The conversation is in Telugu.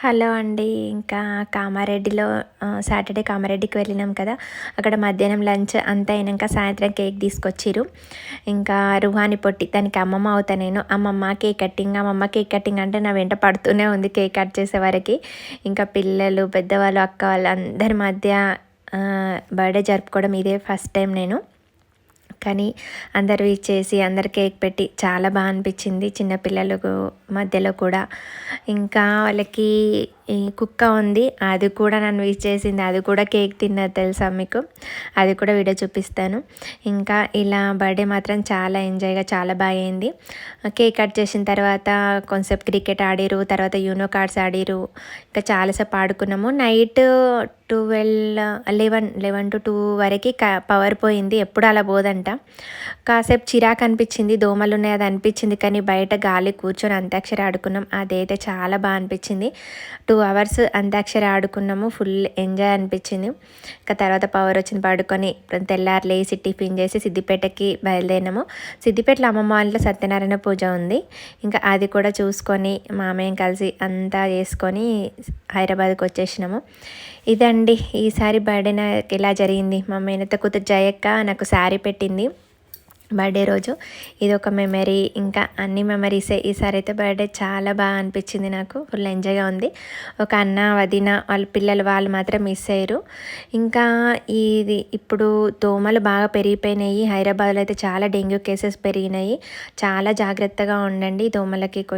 హలో అండి. ఇంకా కామారెడ్డిలో సాటర్డే కామారెడ్డికి వెళ్ళినాం కదా. అక్కడ మధ్యాహ్నం లంచ్ అంతా అయినాక సాయంత్రం కేక్ తీసుకొచ్చారు ఇంకా రుహాని పొట్టి దానికి అమ్మమ్మ అవుతా నేను. అమ్మమ్మ కేక్ కట్టింగ్ అమ్మమ్మ కేక్ కట్టింగ్ అంటే నా వెంట పడుతూనే ఉంది కేక్ కట్ చేసే వరకు. ఇంకా పిల్లలు పెద్దవాళ్ళు అక్క వాళ్ళు అందరి మధ్య బర్త్డే జరుపుకోవడం ఇదే ఫస్ట్ టైం నేను. కానీ అందరు చేసి అందరు కేక్ పెట్టి చాలా బాగా అనిపించింది. చిన్నపిల్లలకు మధ్యలో కూడా ఇంకా వాళ్ళకి కుక్క ఉంది. అది కూడా నన్ను విష్ చేసింది. అది కూడా కేక్ తిన్నది తెలుసా మీకు? అది కూడా వీడియో చూపిస్తాను. ఇంకా ఇలా బర్త్డే మాత్రం చాలా ఎంజాయ్గా చాలా బాగా అయింది. కేక్ కట్ చేసిన తర్వాత కొంచెంసేపు క్రికెట్ ఆడిరు. తర్వాత యూనో కార్డ్స్ ఆడిరు. ఇంకా చాలాసేపు ఆడుకున్నాము. Night twelve eleven eleven to two వరకు పవర్ పోయింది. ఎప్పుడు అలా పోదంట. కాసేపు చిరాకు అనిపించింది. దోమలు ఉన్నాయి అది అనిపించింది. కానీ బయట గాలి కూర్చొని అంత్యాక్షరి ఆడుకున్నాం. అదైతే చాలా బాగా అనిపించింది. టూ అవర్స్ అంత్యాక్షరి ఆడుకున్నాము. ఫుల్ ఎంజాయ్ అనిపించింది. ఇంకా తర్వాత పవర్ వచ్చింది పడుకొని తెల్లారు లేచి టిఫిన్ చేసి సిద్దిపేటకి బయలుదేరినాము. సిద్దిపేటలో అమ్మమ్మ వాళ్ళ సత్యనారాయణ పూజ ఉంది. ఇంకా అది కూడా చూసుకొని మామయ్యం కలిసి అంతా చేసుకొని హైదరాబాద్కి వచ్చేసినాము. ఇదండి ఈసారి బర్త్డే నాకు ఎలా జరిగింది. మా మేనత కూతురు జయక్క నాకు శారీ పెట్టింది బర్త్డే రోజు. ఇది ఒక మెమరీ. ఇంకా అన్ని మెమరీసే. ఈసారి అయితే బర్త్డే చాలా బాగా అనిపించింది నాకు. ఫుల్ ఎంజాయ్గా ఉంది. ఒక అన్న వదిన వాళ్ళ పిల్లలు వాళ్ళు మాత్రం మిస్ అయ్యారు. ఇంకా ఇది ఇప్పుడు దోమలు బాగా పెరిగిపోయినాయి. హైదరాబాద్లో అయితే చాలా డెంగ్యూ కేసెస్ పెరిగినాయి. చాలా జాగ్రత్తగా ఉండండి దోమలకి కొంచెం.